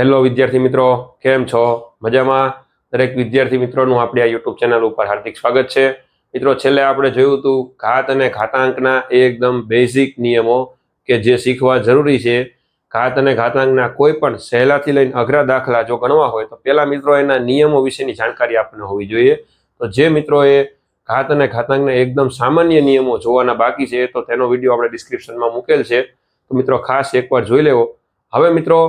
Hello વિદ્યાર્થી મિત્રો, કેમ છો? મજામાં? દરેક વિદ્યાર્થી મિત્રોનું આપણી આ યુટ્યુબ ચેનલ ઉપર હાર્દિક સ્વાગત છે. મિત્રો, છેલ્લે આપણે જોયું હતું ઘાત અને ઘાતાંકના એ એકદમ બેઝિક નિયમો કે જે શીખવા જરૂરી છે. ઘાત અને ઘાતાંકના કોઈ પણ સહેલાથી લઈને અઘરા દાખલા જો ગણવા હોય તો પહેલાં મિત્રો એના નિયમો વિશેની જાણકારી આપણને હોવી જોઈએ. તો જે મિત્રોએ ઘાત અને ઘાતાંકના એકદમ સામાન્ય નિયમો જોવાના બાકી છે તો તેનો વીડિયો આપણે ડિસ્ક્રિપ્શનમાં મૂકેલ છે. તો મિત્રો, ખાસ એકવાર જોઈ લેવો. હવે મિત્રો,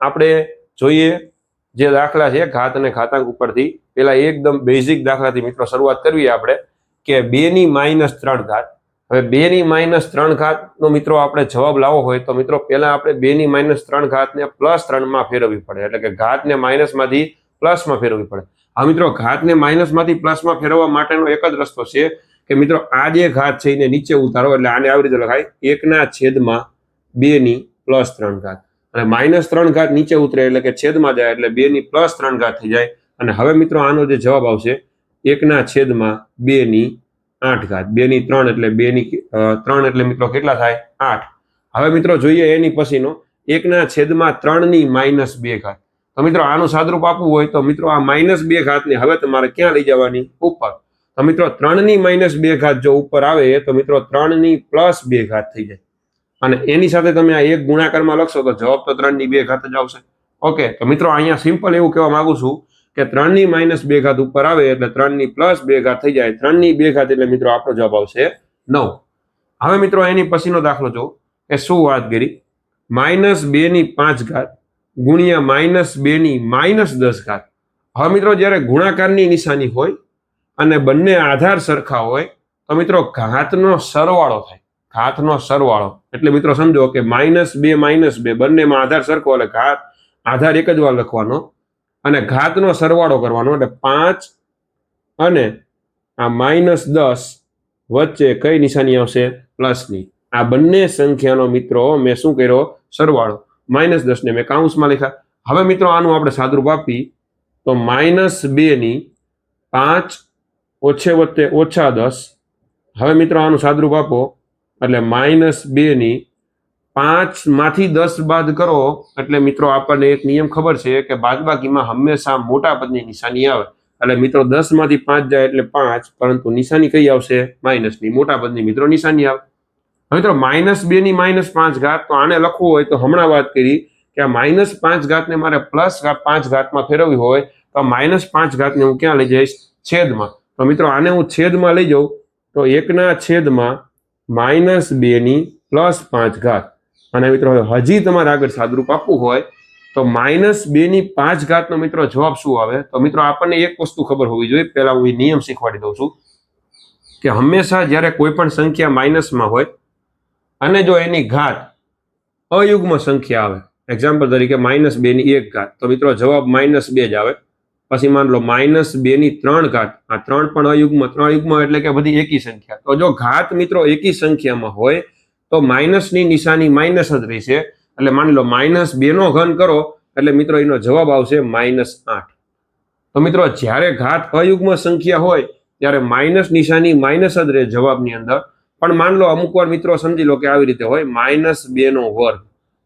આપણે જોઈએ જે દાખલા છે, ઘાત અને ઘાતાંક ઉપરથી. પેલા એકદમ બેઝિક દાખલાથી મિત્રો શરૂઆત કરવી આપણે, કે બે ની માઇનસ ત્રણ ઘાત. હવે બે ની માઇનસ ત્રણ ઘાતનો મિત્રો આપણે જવાબ લાવવો હોય તો મિત્રો પહેલાં આપણે બે ની માઇનસ ત્રણ ઘાતને પ્લસ ત્રણમાં ફેરવવી પડે. એટલે કે ઘાતને માઇનસમાંથી પ્લસમાં ફેરવવી પડે. આ મિત્રો, ઘાતને માઇનસમાંથી પ્લસમાં ફેરવવા માટેનો એક જ રસ્તો છે કે મિત્રો આ જે ઘાત છે એને નીચે ઉતારો, એટલે આને આવી રીતે લખાય. એકના છેદમાં બે ની પ્લસ ત્રણ ઘાત. અને માઇનસ ત્રણ ઘાત નીચે ઉતરે એટલે કે છેદમાં જાય એટલે બે ની પ્લસ ત્રણ ઘાત થઈ જાય. અને હવે મિત્રો આનો જે જવાબ આવશે, એકના છેદમાં બે ની આઠ ઘાત. બે ની ત્રણ એટલે બે ની ત્રણ એટલે મિત્રો કેટલા થાય? આઠ. હવે મિત્રો જોઈએ એની પછીનો. એકના છેદમાં ત્રણની માઇનસ બે ઘાત. તો મિત્રો આનું સાદરૂપ આપવું હોય તો મિત્રો આ માઇનસ બે ઘાતને હવે તમારે ક્યાં લઈ જવાની? ઉપર. તો મિત્રો ત્રણની માઇનસ બે ઘાત જો ઉપર આવે તો મિત્રો ત્રણની પ્લસ બે ઘાત થઈ જાય. અને એની સાથે તમે આ એક ગુણાકારમાં લખશો તો જવાબ તો ત્રણની બે ઘાત જ આવશે. ઓકે તો મિત્રો અહીંયા સિમ્પલ એવું કહેવા માંગુ છું કે ત્રણની માઇનસ બે ઘાત ઉપર આવે એટલે ત્રણની પ્લસ બે ઘાત થઈ જાય. ત્રણની બે ઘાત એટલે મિત્રો આપણો જવાબ આવશે નવ. હવે મિત્રો એની પછીનો દાખલો જો કે શું વાત કરી? માઇનસ બે ની પાંચ ઘાત ગુણ્યા માઇનસ બે ની માઇનસ દસ ઘાત. હવે મિત્રો જ્યારે ગુણાકારની નિશાની હોય અને બંને આધાર સરખા હોય તો મિત્રો ઘાતનો સરવાળો થાય. ઘાતનો સરવાળો. એટલે મિત્રો સમજો કે માઇનસ બે માઇનસ બે, બંનેમાં આધાર સરખો એટલે ઘાત, આધાર એક જ વાર લખવાનો અને ઘાતનો સરવાળો કરવાનો. એટલે પાંચ અને આ માઇનસ દસ વચ્ચે કઈ નિશાની આવશે? પ્લસની. આ બંને સંખ્યાનો મિત્રો મેં શું કર્યો? સરવાળો. માઇનસ દસને મેં કાઉન્સમાં લખ્યા. હવે મિત્રો આનું આપણે સાદરૂપ આપી. તો માઇનસ બેની પાંચ ઓછે વચ્ચે ઓછા દસ. હવે મિત્રો આનું સાદરૂપ આપો. એટલે માઇનસ બે ની પાંચમાંથી દસ બાદ કરો. એટલે મિત્રો, આપણને એક નિયમ ખબર છે કે બાદબાકીમાં હંમેશા મોટા પદની નિશાની આવે. એટલે મિત્રો દસમાંથી પાંચ જાય એટલે પાંચ, પરંતુ નિશાની કઈ આવશે? માઇનસની. મોટા પદની મિત્રો નિશાની આવે. મિત્રો, માઇનસ બે ની માઇનસ પાંચ ઘાત, તો આને લખવું હોય તો હમણાં વાત કરી કે આ માઇનસ પાંચ ઘાતને મારે પ્લસ પાંચ ઘાતમાં ફેરવવી હોય, તો માઇનસ પાંચ ઘાતને હું ક્યાં લઈ જઈશ? છેદમાં. તો મિત્રો, આને હું છેદમાં લઈ જાઉં. તો એકના છેદમાં માઇનસ બેની પ્લસ પાંચ ઘાત. અને મિત્રો હજી તમારે આગળ સાદરૂપ આપવું હોય તો માઇનસ બેની પાંચ ઘાતનો મિત્રો જવાબ શું આવે? તો મિત્રો, આપણને એક વસ્તુ ખબર હોવી જોઈએ. પહેલાં હું એ નિયમ શીખવાડી દઉં છું કે હંમેશા જ્યારે કોઈ પણ સંખ્યા માઇનસમાં હોય અને જો એની ઘાત અયુગ્મ સંખ્યા આવે એક્ઝામ્પલ તરીકે માઇનસ બેની એક ઘાત, તો મિત્રો જવાબ માઇનસ બે જ આવે. પછી માન લો માઇનસ બે ની ત્રણ ઘાત. આ ત્રણ પણ અયુગ્મ, ત્રણ યુગ્મ એટલે કે બધી એકી સંખ્યા. તો જો ઘાત મિત્રો એકી સંખ્યામાં હોય, તો માઇનસની નિશાની માઇનસ જ રહેશે. એટલે માની લો માઇનસ બે નો ઘન કરો, એટલે મિત્રો એનો જવાબ આવશે માઇનસ આઠ. તો મિત્રો જ્યારે ઘાત અયુગ્મ સંખ્યા હોય, ત્યારે માઇનસ નિશાની માઇનસ જ રહે જવાબની અંદર. પણ માન લો અમુક વાર મિત્રો સમજી લો કે આવી રીતે હોય, માઇનસ બે નો વર્ગ.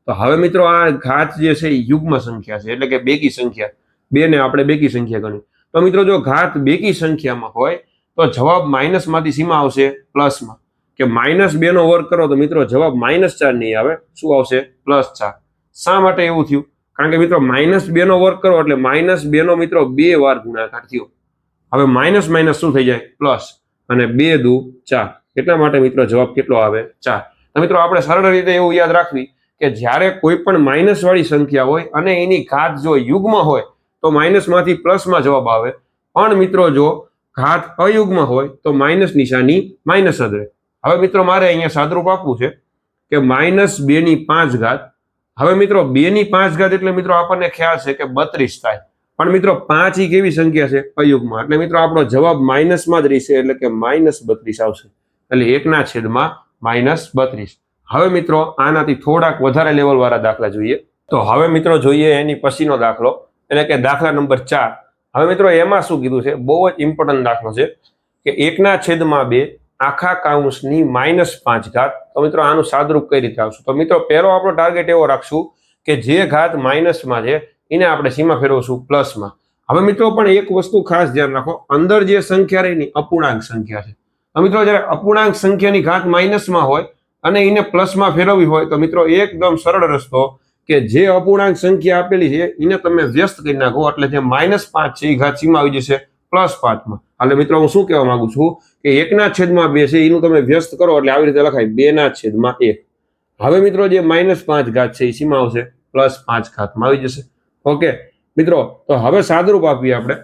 તો હવે મિત્રો આ ઘાત જે છે એ યુગ્મ સંખ્યા છે, એટલે કે બેકી સંખ્યા. બે ને આપણે બેકી સંખ્યા ગણી. તો મિત્રો જો ઘાત બેકી સંખ્યામાં હોય, તો જવાબ માઇનસમાંથી સીમા આવશે પ્લસમાં કે માઇનસ બેનો વર્ગ કરો તો મિત્રો જવાબ માઇનસ ચાર નહીં આવે, શું આવશે? પ્લસ ચાર. શા માટે એવું થયું? કારણ કે મિત્રો માઇનસ બેનો વર્ગ કરો એટલે માઇનસ બે નો મિત્રો બે વાર ગુણાકાર થયો. હવે માઇનસ માઇનસ શું થઈ જાય? પ્લસ અને બે દુ ચાર. એટલા માટે મિત્રો જવાબ કેટલો આવે? ચાર. તો મિત્રો આપણે સરળ રીતે એવું યાદ રાખવી કે જ્યારે કોઈ પણ માઇનસ વાળી સંખ્યા હોય અને એની ઘાત જો યુગ્મ હોય તો માઇનસમાંથી પ્લસમાં જવાબ આવે. પણ મિત્રો જો ઘાત અયુગ્મ હોય તો માઇનસ નિશાની માઇનસ જ રહે. હવે મિત્રો મારે અહીંયા સાદરૂપ આપવું છે કે માઇનસ બે ની પાંચ ઘાત. હવે મિત્રો બે ની પાંચ ઘાત એટલે મિત્રો આપણને ખ્યાલ છે કે બત્રીસ થાય. પણ મિત્રો પાંચ ઈ કેવી સંખ્યા છે? અયુગમાં. એટલે મિત્રો આપણો જવાબ માઇનસમાં જ રહેશે એટલે કે માઇનસ બત્રીસ આવશે. એટલે એકના છેદમાં માઇનસ બત્રીસ. હવે મિત્રો આનાથી થોડાક વધારે લેવલ વાળા દાખલા જોઈએ. તો હવે મિત્રો જોઈએ એની પછીનો દાખલો. એટલે કે દાખલા નંબર ચાર. હવે મિત્રો એમાં શું કીધું છે? બહુ જ ઇમ્પોર્ટન્ટ દાખલો છે કે એકના છેદમાં બે આખા કાઉન્સની માઇનસ પાંચ ઘાત. તો મિત્રો આનું સાદરૂપ કઈ રીતે આવશું? તો મિત્રો પહેલો આપણો ટાર્ગેટ એવો રાખશું કે જે ઘાત માઇનસમાં છે, એને આપણે સીમા ફેરવશું પ્લસમાં હવે મિત્રો પણ એક વસ્તુ ખાસ ધ્યાન રાખો. અંદર જે સંખ્યા રહી અપૂર્ણાંક સંખ્યા છે. મિત્રો જ્યારે અપૂર્ણાંક સંખ્યાની ઘાત માઇનસમાં હોય અને એને પ્લસમાં ફેરવવી હોય, તો મિત્રો એકદમ સરળ રસ્તો કે જે અપૂર્ણાંક સંખ્યા આપેલી છે, એને તમે વ્યસ્ત કરી નાખો. એટલે જે માઇનસ પાંચ છે, એ ઘાત સીમાં આવી જશે પ્લસ પાંચમાં. એટલે મિત્રો, હું શું કહેવા માંગુ છું કે એકના છેદમાં બે છે, એનું તમે વ્યસ્ત કરો, એટલે આવી રીતે લખાય બેના છેદમાં એક. હવે મિત્રો, જે માઇનસ પાંચ ઘાત છે, એ સીમા આવશે. પ્લસ પાંચ ઘાતમાં આવી જશે. ઓકે મિત્રો, તો હવે સાદરૂપ આપીએ આપણે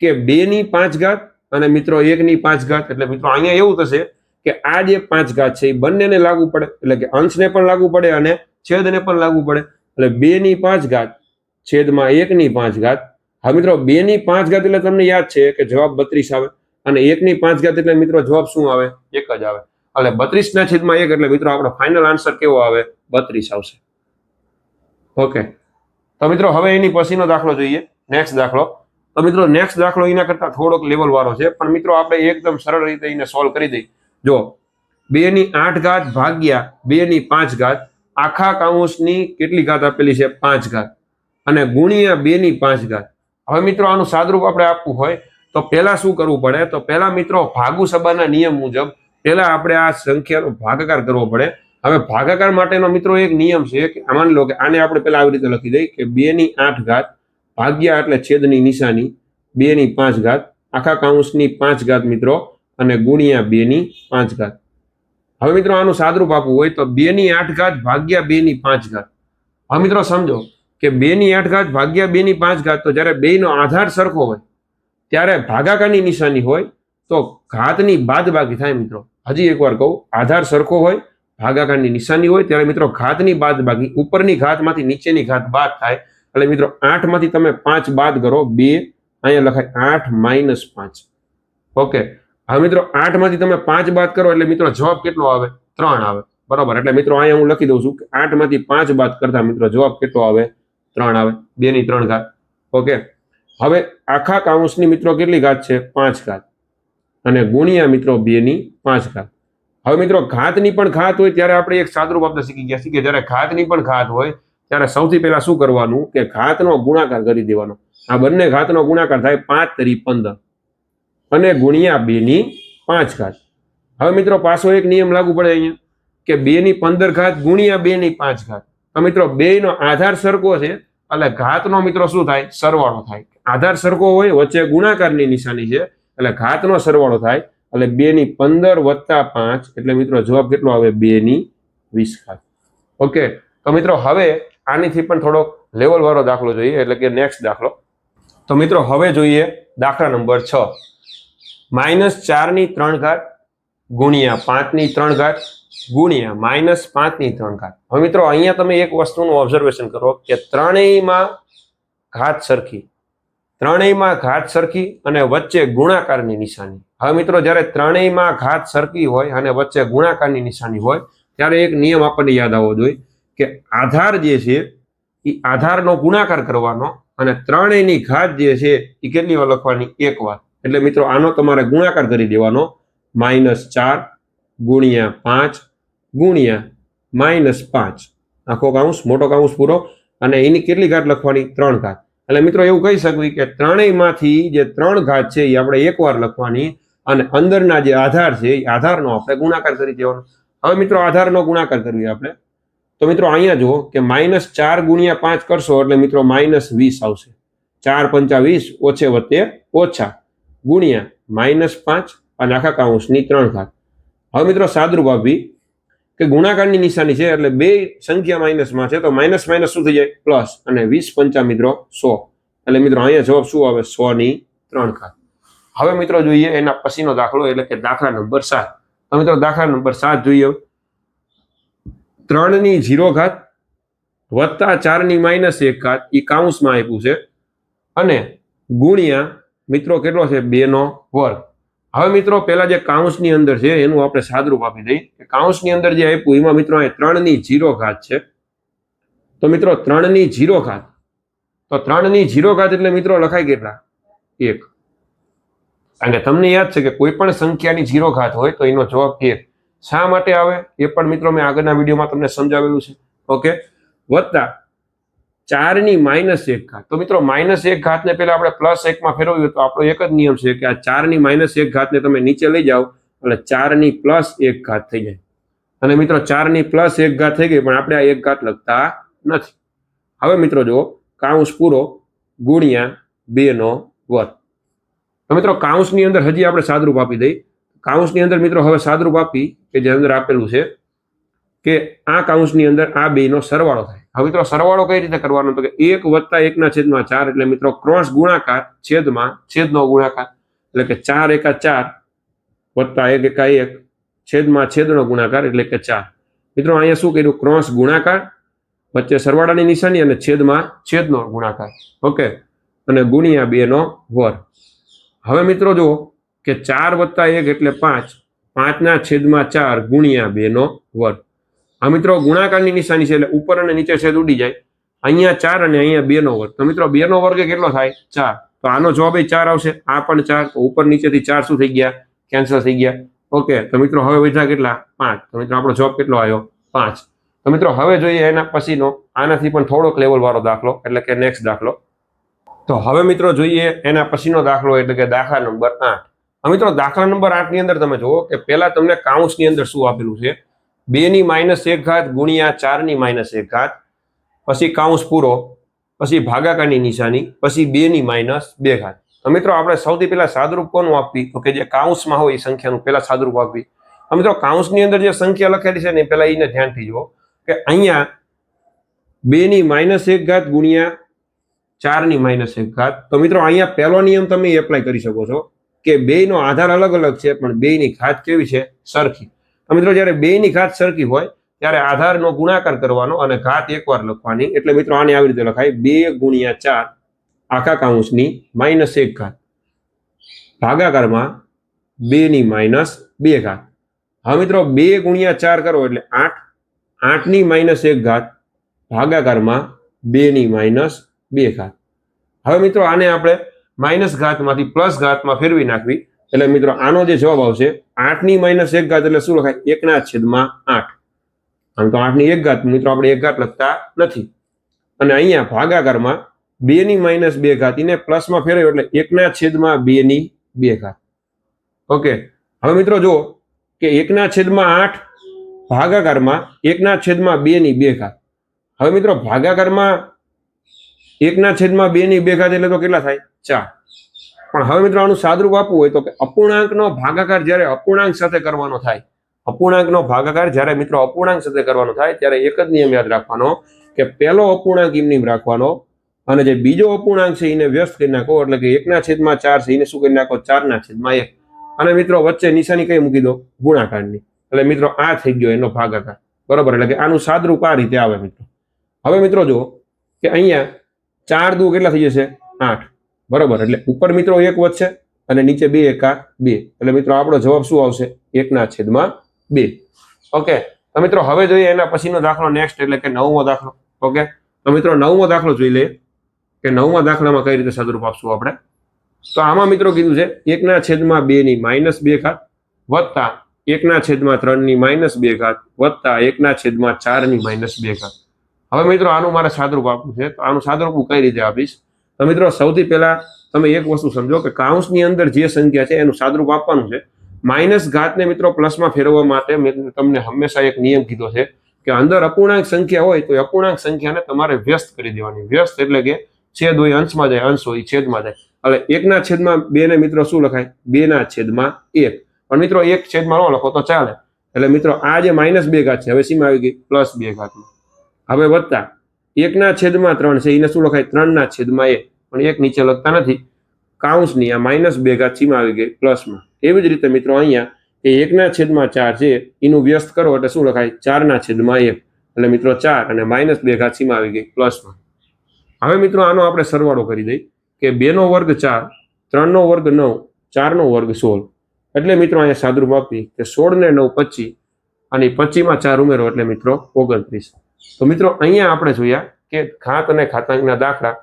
કે બે ની પાંચ ઘાત અને મિત્રો એક ની પાંચ ઘાત. એટલે મિત્રો, અહીંયા એવું થશે કે આ જે પાંચ ઘાત છે, એ બંનેને લાગુ પડે. એટલે કે અંશને પણ લાગુ પડે અને છેદને પણ લાગુ પડે. એટલે બે ની પાંચ ઘાત છેદમાં એક ની પાંચ ઘાત. હવે મિત્રો બે ની પાંચ ઘાત એટલે તમને યાદ છે કે જવાબ બત્રીસ આવે અને એક ની પાંચ ઘાત એટલે મિત્રો જવાબ શું આવે? એક જ આવે. એટલે બત્રીસ ના છેદમાં એક એટલે મિત્રો આપણો ફાઇનલ આન્સર કેવો આવે? બત્રીસ આવશે. ઓકે તો મિત્રો, હવે એની પછીનો દાખલો જોઈએ. નેક્સ્ટ દાખલો. તો મિત્રો નેક્સ્ટ દાખલો એના કરતા થોડોક લેવલ વાળો છે. પણ મિત્રો, આપણે એકદમ સરળ રીતે એને સોલ્વ કરી દઈ જો બે ની આઠ ઘાત ભાગ્યા બે ની પાંચ ઘાત આખા કાઉન્સની કેટલી ઘાત આપેલી છે? પાંચ ઘાત. અને ગુણ્યા બે ની પાંચ ઘાત. હવે મિત્રો આનું સાદરૂપ આપણે આપવું હોય તો પહેલા શું કરવું પડે? તો પહેલા મિત્રો ભાગુ સભાના નિયમ મુજબ પહેલા આપણે આ સંખ્યાનો ભાગાકાર કરવો પડે. હવે ભાગાકાર માટેનો મિત્રો એક નિયમ છે કે માની લો કે આને આપણે પહેલા આવી રીતે લખી દઈએ કે બે ની આઠ ઘાત ભાગ્યા એટલે છેદની નિશાની બે ની પાંચ ઘાત, આખા કાઉન્સની પાંચ ઘાત મિત્રો, અને ગુણ્યા બે ની પાંચ ઘાત. હવે મિત્રો આનું સાદરૂપ આપવું હોય તો બે ની આઠ ઘાત ભાગ્યા બે ની પાંચ ઘાત. હવે મિત્રો સમજો કે બે ની આઠ ઘાત ભાગ્યા બે ની પાંચ ઘાત તો જ્યારે બે નો આધાર સરખો હોય, ત્યારે ભાગાકારની નિશાની હોય, તો ઘાતની બાદ બાકી થાય મિત્રો. હજી એકવાર કહું, આધાર સરખો હોય, ભાગાકારની નિશાની હોય, ત્યારે મિત્રો ઘાતની બાદ બાકી ઉપરની ઘાતમાંથી નીચેની ઘાત બાદ થાય. એટલે મિત્રો આઠમાંથી તમે પાંચ બાદ કરો, બે, અહીંયા લખાય આઠ માઇનસ પાંચ. ઓકે. હવે મિત્રો આઠમાંથી તમે પાંચ બાદ કરો એટલે મિત્રો જવાબ કેટલો આવે? ત્રણ આવે. બરાબર. એટલે મિત્રો, અહીંયા હું લખી દઉં છું કે આઠમાંથી પાંચ બાદ કરતા મિત્રો જવાબ કેટલો આવે? ત્રણ આવે. બે ની ત્રણ ઘાત. ઓકે. હવે આખા કાઉન્સની મિત્રો કેટલી ઘાત છે? પાંચ ઘાત. અને ગુણ્યા મિત્રો બે ની પાંચ ઘાત. હવે મિત્રો, ઘાતની પણ ઘાત હોય ત્યારે આપણે એક સાદરૂપ આપણે શીખી ગયા છીએ કે જ્યારે ઘાતની પણ ઘાત હોય ત્યારે સૌથી પહેલા શું કરવાનું? કે ઘાતનો ગુણાકાર કરી દેવાનો. આ બંને ઘાતનો ગુણાકાર થાય પાંચ તરી પંદર. અને ગુણ્યા બેની પાંચ ઘાત. હવે મિત્રો પાછો એક નિયમ લાગુ પડે અહીંયા, કે બે ની પંદર ઘાત ગુણ્યા બે ની પાંચ ઘાત. તો મિત્રો બે નો આધાર સરખો છે, એટલે ઘાતનો મિત્રો શું થાય? સરવાળો થાય. આધાર સરખો હોય, વચ્ચે ગુણાકારની નિશાની છે, એટલે ઘાતનો સરવાળો થાય, એટલે બે ની પંદર વત્તા પાંચ, એટલે મિત્રો જવાબ કેટલો આવે? બે ની વીસ ઘાત. ઓકે, તો મિત્રો હવે આનીથી પણ થોડોક લેવલ વાળો દાખલો જોઈએ, એટલે કે નેક્સ્ટ દાખલો. તો મિત્રો હવે જોઈએ દાખલા નંબર છ. માઇનસ ચારની ત્રણ ઘાત ગુણ્યા પાંચની ત્રણ ઘાત ગુણ્યા માઇનસ પાંચની ત્રણ ઘાત. હવે મિત્રો, અહીંયા તમે એક વસ્તુનું ઓબ્ઝર્વેશન કરો કે ત્રણેયમાં ઘાત સરખી, ત્રણેયમાં ઘાત સરખી અને વચ્ચે ગુણાકારની નિશાની. હવે મિત્રો, જ્યારે ત્રણેયમાં ઘાત સરખી હોય અને વચ્ચે ગુણાકારની નિશાની હોય, ત્યારે એક નિયમ આપણને યાદ આવવો જોઈએ કે આધાર જે છે, એ આધારનો ગુણાકાર કરવાનો અને ત્રણેયની ઘાત જે છે, એ કેટલી વાર લખવાની? એક વાર. એટલે મિત્રો, આનો તમારે ગુણાકાર કરી દેવાનો. માઇનસ ચાર ગુણ્યા પાંચ ગુણ્યા માઇનસ પાંચ. આખો કાઉન્સ, મોટો કાઉન્સ પૂરો. અને એની કેટલી ઘાત લખવાની? ત્રણ ઘાત. એટલે મિત્રો, એવું કહી શકવી કે ત્રણેયમાંથી જે ત્રણ ઘાત છે, એ આપણે એકવાર લખવાની અને અંદરના જે આધાર છે, એ આધારનો આપણે ગુણાકાર કરી દેવાનો. હવે મિત્રો, આધારનો ગુણાકાર કરીએ આપણે. તો મિત્રો, અહીંયા જુઓ કે માઇનસ ચાર ગુણ્યા પાંચ કરશો એટલે મિત્રો, માઇનસ વીસ આવશે. ચાર પંચા વીસ ઓછે વત્તે ઓછા. ગુણ્યા માઇનસ પાંચ અને આખા કાઉન્સની ત્રણ ઘાત. હવે મિત્રો સાદરૂપ આપી કે ગુણાકારની નિશાની છે, એટલે બે સંખ્યા માઇનસમાં છે, તો માઇનસ માઇનસ શું થઈ જાય? પ્લસ અને વીસ પંચા મિત્રો સો. એટલે મિત્રો અહીંયા જવાબ શું આવે? સો ની ત્રણ ઘાત. હવે મિત્રો જોઈએ એના પછીનો દાખલો, એટલે કે દાખલા નંબર સાત. તો મિત્રો દાખલા નંબર સાત જોઈએ. ત્રણની ઝીરો ઘાત વત્તા ચારની માઇનસ એક ઘાત એ કાઉન્સમાં આપ્યું છે. અને ગુણ્યા મિત્રો, કેટલો છે? બે નો વર્ગ હવે મિત્રો, પેલા જે કાઉન્સની અંદર છે, એનું આપણે સાદરૂપ આપી દઈએ. કે કાઉન્સની અંદર જે આપ્યું, એમાં મિત્રો અહીં ત્રણની જીરો ઘાત છે. તો મિત્રો, ત્રણની જીરો ઘાત તો ત્રણની જીરો ઘાત એટલે મિત્રો, લખાય કેટલા? એક. અને તમને યાદ છે કે કોઈ પણ સંખ્યાની જીરો ઘાત હોય, તો એનો જવાબ એક શા માટે આવે? એ પણ મિત્રો, મેં આગળના વિડીયોમાં તમને સમજાવેલું છે. ઓકે? વત્તા ચારની માઇનસ એક ઘાત. તો મિત્રો, માઇનસ એક ઘાતને પહેલાં આપણે પ્લસ એકમાં ફેરવ્યું તો આપણો એક જ નિયમ છે કે આ ચારની માઇનસ એક ઘાતને તમે નીચે લઈ જાઓ, એટલે ચારની પ્લસ એક ઘાત થઈ જાય. અને મિત્રો, ચારની પ્લસ એક ઘાત થઈ ગઈ, પણ આપણે આ એક ઘાત લખતા નથી. હવે મિત્રો જુઓ, કાઉન્સ પૂરો ગુણ્યા બે નો વર્ગ તો મિત્રો, કાઉન્સની અંદર હજી આપણે સાદરૂપ આપી દઈ કાઉન્સની અંદર મિત્રો, હવે સાદરૂપ આપી કે જે અંદર આપેલું છે કે આ કાઉન્સની અંદર આ બેનો સરવાળો થાય. હવે મિત્રો સરવાળો કઈ રીતે કરવાનો? તો કે એક વત્તા એકના છેદમાં ચાર એટલે મિત્રો ક્રોસ ગુણાકાર છેદમાં છેદનો ગુણાકાર. એટલે કે ચાર એકા ચાર વત્તા એક એકા એક છેદમાં છેદનો ગુણાકાર એટલે કે ચાર. મિત્રો અહીંયા શું કર્યું? ક્રોસ ગુણાકાર વચ્ચે સરવાળાની નિશાની અને છેદમાં છેદનો ગુણાકાર. ઓકે? અને ગુણ્યા બે નો વર્ગ હવે મિત્રો જુઓ કે ચાર વત્તા એક એટલે પાંચ. પાંચના છેદમાં ચાર ગુણ્યા બે નો વર્ગ આ મિત્રો, ગુણાકારની નિશાની છે એટલે ઉપર અને નીચે છેદ ઉડી જાય. અહીંયા ચાર અને અહીંયા બે નો વર્ગ. તો મિત્રો બે નો વર્ગ કેટલો થાય? ચાર. તો આનો જવાબ એ ચાર આવશે. આ પણ ચાર. તો ઉપર નીચેથી ચાર શું થઈ ગયા? કેન્સલ થઈ ગયા. ઓકે. તો મિત્રો, હવે વધ્યા કેટલા? પાંચ. તો મિત્રો, આપણો જવાબ કેટલો આવ્યો? પાંચ. તો મિત્રો, હવે જોઈએ એના પછીનો. આનાથી પણ થોડોક લેવલ વાળો દાખલો, એટલે કે નેક્સ્ટ દાખલો. તો હવે મિત્રો, જોઈએ એના પછીનો દાખલો, એટલે કે દાખલા નંબર આઠ. મિત્રો, દાખલા નંબર આઠની અંદર તમે જુઓ કે પહેલા તમને કાઉન્સની અંદર શું આપેલું છે? બે ની માઇનસ એક ઘાત ગુણ્યા ચારની માઇનસ એક ઘાત, પછી કાઉન્સ પૂરો, પછી ભાગાકારની નિશાની, પછી બે ની માઇનસ બે ઘાત. તો મિત્રો, આપણે સૌથી પહેલા સાદરૂપ કોનું આપવી? તો કે જે કાઉન્સમાં હોય એ સંખ્યાનું પહેલા સાદરૂપ આપવી. તો મિત્રો, કાઉન્સની અંદર જે સંખ્યા લખેલી છે ને પહેલા એને ધ્યાનથી જુઓ. કે અહીંયા બે ની માઇનસ એક ઘાત ગુણ્યા ચારની માઇનસ એક ઘાત. તો મિત્રો, અહીંયા પહેલો નિયમ તમે એપ્લાય કરી શકો છો કે બેયનો આધાર અલગ અલગ છે, પણ બેયની ઘાત કેવી છે? સરખી. તો મિત્રો જ્યારે બેની ઘાત સરખી હોય, ત્યારે આધારનો ગુણાકાર કરવાનો અને ઘાત એકવાર લખવાની. એટલે મિત્રો આને આવી રીતે લખાય, બે ગુણ્યા ચાર આખા કાઉન્સની માઇનસ એક ઘાત. ભાગાકારમાં બે ની માઇનસ બે ઘાત. હવે મિત્રો બે ગુણ્યા ચાર કરો એટલે આઠ. આઠની માઇનસ એક ઘાત. ભાગાકારમાં બે ની માઇનસ બે ઘાત. હવે મિત્રો આને આપણે માઇનસ ઘાતમાંથી પ્લસ ઘાતમાં ફેરવી નાખવી. એટલે મિત્રો, આનો જે જવાબ આવશે, આઠની માઇનસ એક ઘાત એટલે શું લખાય? એકના છેદમાં આઠ. આમ તો આઠની એક ઘાત, મિત્રો, આપણે એક ઘાત લખતા નથી. અને અહીંયા ભાગાકારમાં બે ની માઇનસ બે ઘાત, એને પ્લસમાં ફેરવ્યો એટલે એકના છેદમાં બે ની બે ઘાત. ઓકે, હવે મિત્રો જુઓ કે એકના છેદમાં આઠ, ભાગાકારમાં એકના છેદમાં બે ની બે ઘાત. હવે મિત્રો, ભાગાકારમાં એકના છેદમાં બે ની બે ઘાત એટલે તો કેટલા થાય? ચાર. પણ હવે મિત્રો આનું સાદરૂપ આપવું હોય તો કે અપૂર્ણાંકનો ભાગાકાર જ્યારે અપૂર્ણાંક સાથે કરવાનો થાય, અપૂર્ણાંકનો ભાગાકાર જ્યારે મિત્રો અપૂર્ણાંક સાથે કરવાનો થાય, ત્યારે એક જ નિયમ યાદ રાખવાનો કે પહેલો અપૂર્ણાંક એમની રાખવાનો અને જે બીજો અપૂર્ણાંક છે એને વ્યસ્ત કરી નાખો, એટલે કે એકના છેદમાં ચાર છે, એને શું કરી નાખો? ચારના છેદમાં એક. અને મિત્રો વચ્ચે નિશાની કઈ મૂકી દો? ગુણાકારની. એટલે મિત્રો આ થઈ ગયો એનો ભાગાકાર. બરોબર? એટલે કે આનું સાદરૂપ આ રીતે આવે મિત્રો. હવે મિત્રો જુઓ કે અહીંયા ચાર દુ કેટલા થઈ જશે? આઠ. બરોબર, એટલે ઉપર મિત્રો એક વધશે અને નીચે બે એકા બે. એટલે મિત્રો આપણો જવાબ શું આવશે? એકના છેદમાં બે. ઓકે તો મિત્રો હવે જોઈએ એના પછીનો દાખલો નેક્સ્ટ એટલે કે નવમો દાખલો. ઓકે તો મિત્રો નવમો દાખલો જોઈ લઈએ કે નવમા દાખલામાં કઈ રીતે સદરૂપ આપશું આપણે? તો આમાં મિત્રો કીધું છે એકના છેદમાં બે ની માઇનસ બે ઘાત વત્તા એકના છેદમાં ત્રણની માઇનસ બે ઘાત વત્તા એકના છેદમાં ચારની માઇનસ બે ઘાત. હવે મિત્રો આનું મારે સાદરૂપ આપવું છે. તો આનું સાદરૂપ હું કઈ રીતે આપીશ? તો મિત્રો, સૌથી પહેલાં તમે એક વસ્તુ સમજો કે કાઉન્સની અંદર જે સંખ્યા છે એનું સાદરૂપ આપવાનું છે. માઇનસ ઘાતને મિત્રો, પ્લસમાં ફેરવવા માટે મેં તમને હંમેશા એક નિયમ કીધો છે કે અંદર અપૂર્ણાંક સંખ્યા હોય તો એ અપૂર્ણાંક સંખ્યાને તમારે વ્યસ્ત કરી દેવાની. વ્યસ્ત એટલે કે છેદ હોય, અંશમાં જાય, અંશ હોય, છેદમાં જાય. એટલે એકના છેદમાં બે ને મિત્રો શું લખાય? બે ના છેદમાં એક. પણ મિત્રો, એક છેદમાં ન લખો તો ચાલે. એટલે મિત્રો, આ જે માઇનસ બે ઘાત છે, હવે સીમાં આવી ગઈ, પ્લસ બે ઘાતમાં. હવે વત્તા એકના છેદમાં ત્રણ છે, એને શું લખાય? ત્રણના છેદમાં એક પણ એક નીચે લખતા નથી. કાઉન્સની આ માઇનસ બે ઘાત આવી ગઈ, પ્લસમાં. એવી જ રીતે મિત્રો અહીંયા એ એકના છેદમાં ચાર છે, એનું વ્યસ્ત કરો એટલે શું લખાય? ચારના છેદમાં એક. એટલે મિત્રો ચાર અને માઇનસ બે ઘાત આવી ગઈ, પ્લસમાં. હવે મિત્રો આનો આપણે સરવાળો કરી દઈ કે બેનો વર્ગ ચાર, ત્રણનો વર્ગ નવ, ચારનો વર્ગ સોળ. એટલે મિત્રો અહીંયા સાદરૂપ આપી કે સોળ ને નવ પચીસ અને પચીમાં ચાર ઉમેરો એટલે મિત્રો ઓગણત્રીસ. તો મિત્રો, અહીંયા આપણે જોયા કે ખાત અને ખાતાંકના દાખલા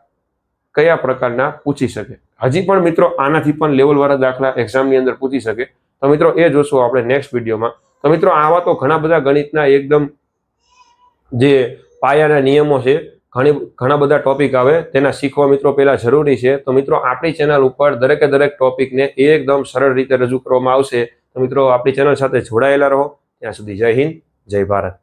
કયા પ્રકારના પૂછી શકે. હજી પણ મિત્રો, આનાથી પણ લેવલવાળા દાખલા એક્ઝામની અંદર પૂછી શકે. તો મિત્રો, એ જોશું આપણે નેક્સ્ટ વિડીયોમાં તો મિત્રો, આવા તો ઘણા બધા ગણિતના એકદમ જે પાયાના નિયમો છે, ઘણી, ઘણા બધા ટોપિક આવે, તેના શીખવા મિત્રો પહેલાં જરૂરી છે. તો મિત્રો, આપણી ચેનલ ઉપર દરેકે દરેક ટોપિકને એકદમ સરળ રીતે રજૂ કરવામાં આવશે. તો મિત્રો, આપણી ચેનલ સાથે જોડાયેલા રહો. ત્યાં સુધી જય હિન્દ, જય ભારત.